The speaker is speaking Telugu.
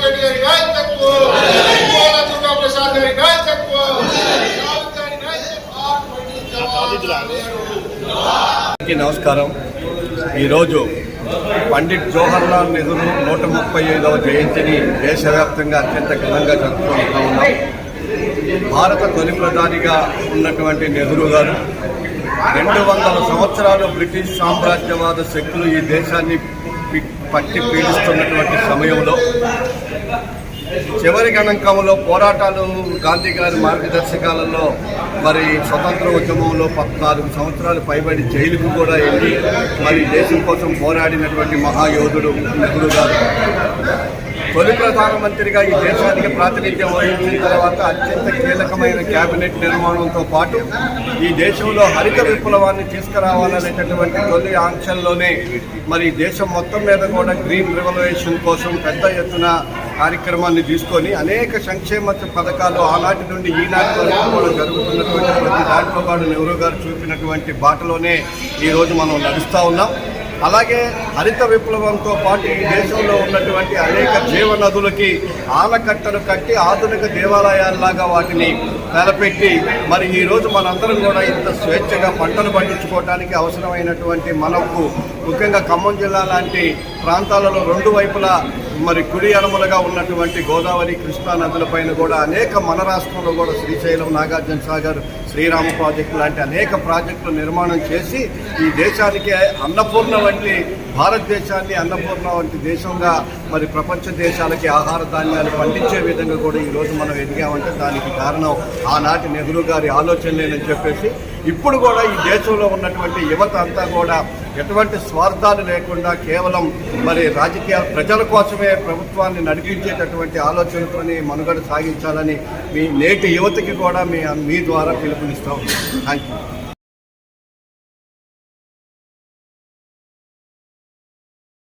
కోమటిరెడ్డి రెడ్డి గారి నాయకత్వం. గారి నాయకత్వం. పండిత్ నమస్కారం. ఈరోజు పండిట్ జవహర్లాల్ నెహ్రూ నూట ముప్పై ఐదవ జయంతిని దేశవ్యాప్తంగా అత్యంత ఘనంగా జరుపుకుంటూ ఉన్నాం. భారత తొలి ప్రధానిగా ఉన్నటువంటి నెహ్రూ గారు రెండు వందల సంవత్సరాలు బ్రిటిష్ సామ్రాజ్యవాద శక్తులు ఈ దేశాన్ని పి- పట్టి పీడిస్తున్నటువంటి సమయంలో చివరి గణాంకంలో పోరాటాలు గాంధీ గారి మార్గదర్శకాలలో మరి స్వతంత్ర ఉద్యమంలో పద్నాలుగు సంవత్సరాలు పైబడి జైలుకు కూడా వెళ్ళి మరి దేశం కోసం పోరాడినటువంటి మహాయోధుడు నెహ్రూ గారు. తొలి ప్రధానమంత్రిగా ఈ దేశానికి ప్రాతినిధ్యం వహించిన తర్వాత అత్యంత కీలకమైన కేబినెట్ నిర్మాణంతో పాటు ఈ దేశంలో హరిత విప్లవాన్ని తీసుకురావాలనేటటువంటి తొలి ఆంక్షల్లోనే మరి దేశం మొత్తం మీద కూడా గ్రీన్ రెవల్యూషన్ కోసం పెద్ద ఎత్తున కార్యక్రమాన్ని తీసుకొని అనేక సంక్షేమ పథకాలు ఆనాటి నుండి ఈనాటి వరకు కూడా జరుగుతున్నటువంటి ప్రతి దాంట్లో పాటు నెహ్రూ గారు చూపినటువంటి బాటలోనే ఈరోజు మనం నడుస్తూ ఉన్నాం. అలాగే హరిత విప్లవంతో పాటు ఈ దేశంలో ఉన్నటువంటి అనేక జీవ నదులకి ఆనకట్టలు కట్టి ఆధునిక దేవాలయాల్లాగా వాటిని నెలపెట్టి మరి ఈరోజు మనందరం కూడా ఇంత స్వేచ్ఛగా పంటలు పండించుకోవడానికి అవసరమైనటువంటి మనకు ముఖ్యంగా ఖమ్మం జిల్లా లాంటి ప్రాంతాలలో రెండు వైపులా మరి కుడి అడములుగా ఉన్నటువంటి గోదావరి కృష్ణా నదులపైన కూడా అనేక మన రాష్ట్రంలో కూడా శ్రీశైలం నాగార్జున సాగర్ శ్రీరామ ప్రాజెక్టు లాంటి అనేక ప్రాజెక్టులు నిర్మాణం చేసి ఈ దేశానికి అన్నపూర్ణ వంటి భారతదేశాన్ని అన్నపూర్ణ వంటి దేశంగా మరి ప్రపంచ దేశాలకి ఆహార ధాన్యాలు పండించే విధంగా కూడా ఈరోజు మనం ఎదిగామంటే దానికి కారణం ఆనాటి నెహ్రూ గారి ఆలోచనలేనని చెప్పేసి ఇప్పుడు కూడా ఈ దేశంలో ఉన్నటువంటి యువత అంతా కూడా ఎటువంటి స్వార్థాలు లేకుండా కేవలం మరి రాజకీయ ప్రజల కోసమే ప్రభుత్వాన్ని నడిపించేటటువంటి ఆలోచనతోని మనుగడ సాగించాలని మీ నేటి యువతకి కూడా మీ మీ ద్వారా పిలుపునిస్తాం థ్యాంక్ యూ